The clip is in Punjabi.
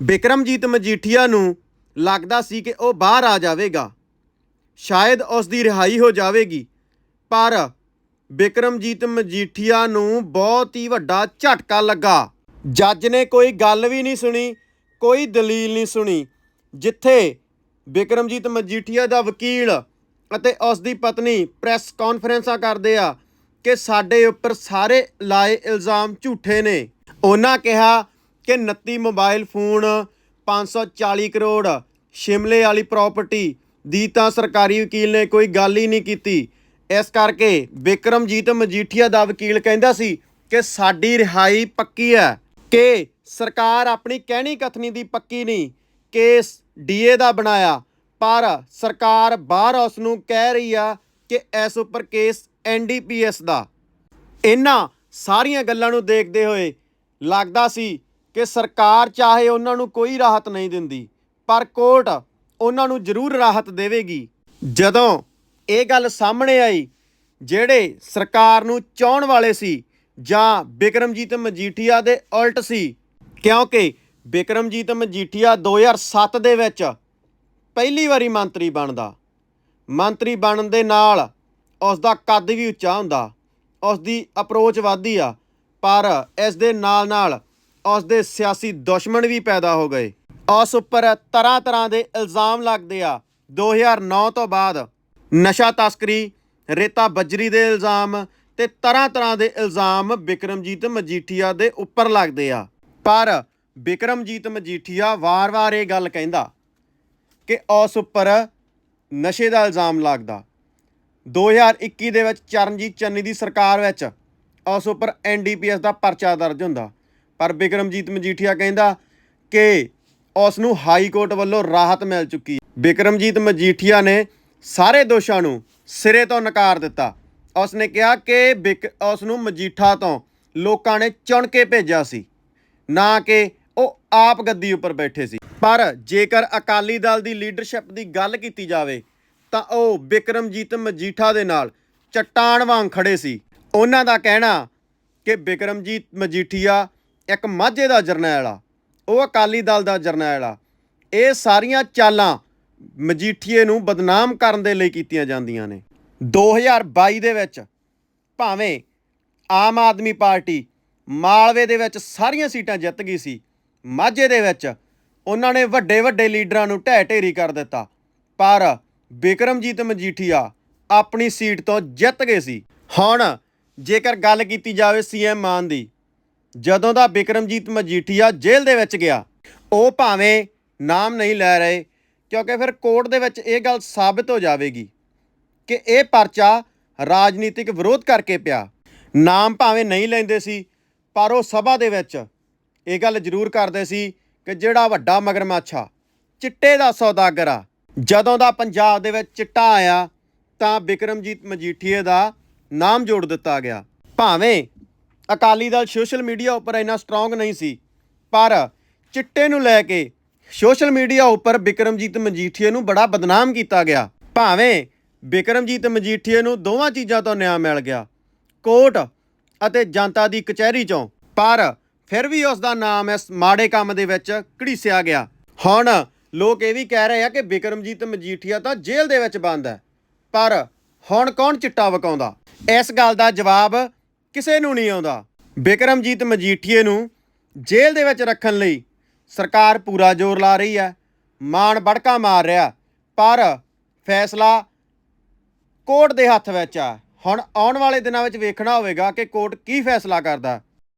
ਬਿਕਰਮਜੀਤ ਮਜੀਠੀਆ ਨੂੰ ਲੱਗਦਾ ਸੀ ਕਿ ਉਹ ਬਾਹਰ ਆ ਜਾਵੇਗਾ। ਸ਼ਾਇਦ ਉਸ ਦੀ ਰਿਹਾਈ ਹੋ ਜਾਵੇਗੀ, ਪਰ ਬਿਕਰਮਜੀਤ ਮਜੀਠੀਆ ਨੂੰ ਬਹੁਤ ਹੀ ਵੱਡਾ ਝਟਕਾ ਲੱਗਾ। ਜੱਜ ਨੇ ਕੋਈ ਗੱਲ ਵੀ ਨਹੀਂ ਸੁਣੀ, ਕੋਈ ਦਲੀਲ ਨਹੀਂ ਸੁਣੀ, ਜਿੱਥੇ ਬਿਕਰਮਜੀਤ ਮਜੀਠੀਆ ਦਾ ਵਕੀਲ ਅਤੇ ਉਸ ਦੀ ਪਤਨੀ ਪ੍ਰੈਸ ਕਾਨਫਰੰਸਾਂ ਕਰਦੇ ਆ ਕਿ ਸਾਡੇ ਉੱਪਰ ਸਾਰੇ ਲਾਏ ਇਲਜ਼ਾਮ ਝੂਠੇ ਨੇ। ਉਹਨਾਂ ਕਿਹਾ ਕਿ 29 ਮੋਬਾਈਲ ਫੋਨ 540 ਕਰੋੜ ਸ਼ਿਮਲੇ ਵਾਲੀ ਪ੍ਰਾਪਰਟੀ ਦੀ ਤਾਂ ਸਰਕਾਰੀ ਵਕੀਲ ਨੇ ਕੋਈ ਗੱਲ ਹੀ ਨਹੀਂ ਕੀਤੀ। ਇਸ ਕਰਕੇ ਬਿਕਰਮਜੀਤ ਮਜੀਠੀਆ ਦਾ ਵਕੀਲ ਕਹਿੰਦਾ ਸੀ ਕਿ ਸਾਡੀ ਰਿਹਾਈ ਪੱਕੀ ਹੈ, ਕਿ ਸਰਕਾਰ ਆਪਣੀ ਕਹਿਣੀ ਕਥਨੀ ਦੀ ਪੱਕੀ ਨਹੀਂ, ਕੇਸ ਡੀਏ ਦਾ ਬਣਾਇਆ, ਪਰ ਸਰਕਾਰ ਬਾਹਰ ਉਸ ਨੂੰ ਕਹਿ ਰਹੀ ਆ ਕਿ ਇਸ ਉੱਪਰ ਕੇਸ ਐਨਡੀਪੀਐਸ ਦਾ। ਇਹਨਾਂ ਸਾਰੀਆਂ ਗੱਲਾਂ ਨੂੰ ਦੇਖਦੇ ਹੋਏ ਲੱਗਦਾ ਸੀ ਕਿ ਸਰਕਾਰ ਚਾਹੇ ਉਹਨਾਂ ਨੂੰ ਕੋਈ ਰਾਹਤ ਨਹੀਂ ਦਿੰਦੀ, ਪਰ ਕੋਰਟ ਉਹਨਾਂ ਨੂੰ ਜ਼ਰੂਰ ਰਾਹਤ ਦੇਵੇਗੀ। ਜਦੋਂ ਇਹ ਗੱਲ ਸਾਹਮਣੇ ਆਈ, ਜਿਹੜੇ ਸਰਕਾਰ ਨੂੰ ਚਾਹਣ ਵਾਲੇ ਸੀ, ਜਾਂ ਬਿਕਰਮਜੀਤ ਮਜੀਠੀਆ ਦੇ ਉਲਟ ਸੀ, ਕਿਉਂਕਿ ਬਿਕਰਮਜੀਤ ਮਜੀਠੀਆ 2007 ਦੇ ਵਿੱਚ ਪਹਿਲੀ ਵਾਰੀ ਮੰਤਰੀ ਬਣਦਾ। ਮੰਤਰੀ ਬਣਨ ਦੇ ਨਾਲ ਉਸ ਦਾ ਕੱਦ ਵੀ ਉੱਚਾ ਹੁੰਦਾ ਉਸ ਦੀ ਅਪਰੋਚ ਵੱਧਦੀ ਆ, ਪਰ ਇਸ ਦੇ ਨਾਲ ਨਾਲ ਉਸ ਦੇ ਸਿਆਸੀ ਦੁਸ਼ਮਣ ਵੀ ਪੈਦਾ ਹੋ ਗਏ। ਉਸ ਉੱਪਰ ਤਰ੍ਹਾਂ ਤਰ੍ਹਾਂ ਦੇ ਇਲਜ਼ਾਮ ਲੱਗਦੇ ਆ। 2009 ਤੋਂ ਬਾਅਦ ਨਸ਼ਾ ਤਸਕਰੀ, ਰੇਤਾ ਬੱਜਰੀ ਦੇ ਇਲਜ਼ਾਮ ਤੇ ਤਰ੍ਹਾਂ ਤਰ੍ਹਾਂ ਦੇ ਇਲਜ਼ਾਮ ਬਿਕਰਮਜੀਤ ਮਜੀਠੀਆ ਦੇ ਉੱਪਰ ਲੱਗਦੇ ਆ। ਪਰ ਬਿਕਰਮਜੀਤ ਮਜੀਠੀਆ ਵਾਰ-ਵਾਰ ਇਹ ਗੱਲ ਕਹਿੰਦਾ ਕਿ ਉਸ ਉੱਪਰ ਨਸ਼ੇ ਦਾ ਇਲਜ਼ਾਮ ਲੱਗਦਾ। 2021 ਦੇ ਵਿੱਚ ਚਰਨਜੀਤ ਚੰਨੀ ਦੀ ਸਰਕਾਰ ਵਿੱਚ ਉਸ ਉੱਪਰ ਐਨਡੀਪੀਐਸ ਦਾ ਪਰਚਾ ਦਰਜ ਹੁੰਦਾ। ਪਰ ਬਿਕਰਮਜੀਤ ਮਜੀਠੀਆ ਕਹਿੰਦਾ ਕਿ ਉਸ ਨੂੰ ਹਾਈ ਕੋਰਟ ਵੱਲੋਂ ਰਾਹਤ ਮਿਲ ਚੁੱਕੀ ਬਿਕਰਮਜੀਤ ਮਜੀਠੀਆ ਨੇ ਸਾਰੇ ਦੋਸ਼ਾਂ ਨੂੰ ਸਿਰੇ ਤੋਂ ਨਕਾਰ ਦਿੱਤਾ। ਉਸ ਨੇ ਕਿਹਾ ਕਿ ਬਿਕ ਉਸ ਨੂੰ ਮਜੀਠਾ ਤੋਂ ਲੋਕਾਂ ਨੇ ਚੁਣ ਕੇ ਭੇਜਿਆ ਸੀ, ਨਾ ਕਿ ਉਹ ਆਪ ਗੱਦੀ ਉੱਪਰ ਬੈਠੇ ਸੀ। ਪਰ ਜੇਕਰ ਅਕਾਲੀ ਦਲ ਦੀ ਲੀਡਰਸ਼ਿਪ ਦੀ ਗੱਲ ਕੀਤੀ ਜਾਵੇ, ਤਾਂ ਉਹ ਬਿਕਰਮਜੀਤ ਮਜੀਠਾ ਦੇ ਨਾਲ ਚਟਾਨ ਵਾਂਗ ਖੜੇ ਸੀ। ਉਹਨਾਂ ਦਾ ਕਹਿਣਾ ਕਿ ਬਿਕਰਮਜੀਤ ਮਜੀਠੀਆ ਇੱਕ ਮਾਝੇ ਦਾ ਜਰਨੈਲ ਆ, ਉਹ ਅਕਾਲੀ ਦਲ ਦਾ ਜਰਨੈਲ ਆ। ਇਹ ਸਾਰੀਆਂ ਚਾਲਾਂ ਮਜੀਠੀਏ ਨੂੰ ਬਦਨਾਮ ਕਰਨ ਦੇ ਲਈ ਕੀਤੀਆਂ ਜਾਂਦੀਆਂ ਨੇ। 2022 ਦੇ ਵਿੱਚ ਭਾਵੇਂ ਆਮ ਆਦਮੀ ਪਾਰਟੀ ਮਾਲਵੇ ਦੇ ਵਿੱਚ ਸਾਰੀਆਂ ਸੀਟਾਂ ਜਿੱਤ ਗਈ ਸੀ, ਮਾਝੇ ਦੇ ਵਿੱਚ ਉਹਨਾਂ ਨੇ ਵੱਡੇ ਵੱਡੇ ਲੀਡਰਾਂ ਨੂੰ ਢਹਿ ਢੇਰੀ ਕਰ ਦਿੱਤਾ। ਪਰ ਬਿਕਰਮਜੀਤ ਮਜੀਠੀਆ ਆਪਣੀ ਸੀਟ ਤੋਂ ਜਿੱਤ ਗਏ ਸੀ। ਹੁਣ ਜੇਕਰ ਗੱਲ ਕੀਤੀ ਜਾਵੇ ਸੀਐਮ ਮਾਨ ਦੀ ਜਦੋਂ ਦਾ ਬਿਕਰਮਜੀਤ ਮਜੀਠੀਆ ਜੇਲ੍ਹ ਦੇ ਵਿੱਚ ਗਿਆ, ਉਹ ਭਾਵੇਂ ਨਾਮ ਨਹੀਂ ਲੈ ਰਹੇ, ਕਿਉਂਕਿ ਫਿਰ ਕੋਰਟ ਦੇ ਵਿੱਚ ਇਹ ਗੱਲ ਸਾਬਤ ਹੋ ਜਾਵੇਗੀ ਕਿ ਇਹ ਪਰਚਾ ਰਾਜਨੀਤਿਕ ਵਿਰੋਧ ਕਰਕੇ ਪਿਆ। ਨਾਮ ਭਾਵੇਂ ਨਹੀਂ ਲੈਂਦੇ ਸੀ, ਪਰ ਉਹ ਸਭਾ ਦੇ ਵਿੱਚ ਇਹ ਗੱਲ ਜ਼ਰੂਰ ਕਰਦੇ ਸੀ ਕਿ ਜਿਹੜਾ ਵੱਡਾ ਮਗਰਮੱਛ ਚਿੱਟੇ ਦਾ ਸੌਦਾਗਰ ਆ, ਜਦੋਂ ਦਾ ਪੰਜਾਬ ਦੇ ਵਿੱਚ ਚਿੱਟਾ ਆਇਆ ਤਾਂ ਬਿਕਰਮਜੀਤ ਮਜੀਠੀਏ ਦਾ ਨਾਮ ਜੋੜ ਦਿੱਤਾ ਗਿਆ। ਭਾਵੇਂ ਅਕਾਲੀ ਦਲ ਸੋਸ਼ਲ ਮੀਡੀਆ ਉੱਪਰ ਇੰਨਾ ਸਟਰੋਂਗ ਨਹੀਂ ਸੀ। ਪਰ ਚਿੱਟੇ ਨੂੰ ਲੈ ਕੇ ਸੋਸ਼ਲ ਮੀਡੀਆ ਉੱਪਰ ਬਿਕਰਮਜੀਤ ਮਜੀਠੀਏ ਨੂੰ ਬੜਾ ਬਦਨਾਮ ਕੀਤਾ ਗਿਆ। ਭਾਵੇਂ ਬਿਕਰਮਜੀਤ ਮਜੀਠੀਏ ਨੂੰ ਦੋਵਾਂ ਚੀਜ਼ਾਂ ਤੋਂ ਨਿਆਂ ਮਿਲ ਗਿਆ, ਕੋਰਟ ਅਤੇ ਜਨਤਾ ਦੀ ਕਚਹਿਰੀ ਚੋਂ। ਪਰ ਫਿਰ ਵੀ ਉਸ ਦਾ ਨਾਮ ਇਸ ਮਾੜੇ ਕੰਮ ਦੇ ਵਿੱਚ ਘੜੀਸਿਆ ਗਿਆ। ਹੁਣ ਲੋਕ ਇਹ ਵੀ ਕਹਿ ਰਹੇ ਆ ਕਿ ਬਿਕਰਮਜੀਤ ਮਜੀਠੀਆ ਤਾਂ ਜੇਲ੍ਹ ਦੇ ਵਿੱਚ ਬੰਦ ਹੈ। ਪਰ ਹੁਣ ਕੌਣ ਚਿੱਟਾ ਵਕਾਉਂਦਾ? ਇਸ ਗੱਲ ਦਾ ਜਵਾਬ ਕਿਸੇ ਨੂੰ ਨਹੀਂ ਆਉਂਦਾ। ਬਿਕਰਮਜੀਤ ਮਜੀਠੀਏ ਨੂੰ ਜੇਲ੍ਹ ਦੇ ਵਿੱਚ ਰੱਖਣ ਲਈ ਸਰਕਾਰ ਪੂਰਾ ਜ਼ੋਰ ਲਾ ਰਹੀ ਹੈ ਮਾਨ ਬੜਕਾ ਮਾਰ ਰਿਹਾ, ਪਰ ਫੈਸਲਾ ਕੋਰਟ ਦੇ ਹੱਥ ਵਿੱਚ ਆ। ਹੁਣ ਆਉਣ ਵਾਲੇ ਦਿਨਾਂ ਵਿੱਚ ਵੇਖਣਾ ਹੋਵੇਗਾ ਕਿ ਕੋਰਟ ਕੀ ਫੈਸਲਾ ਕਰਦਾ।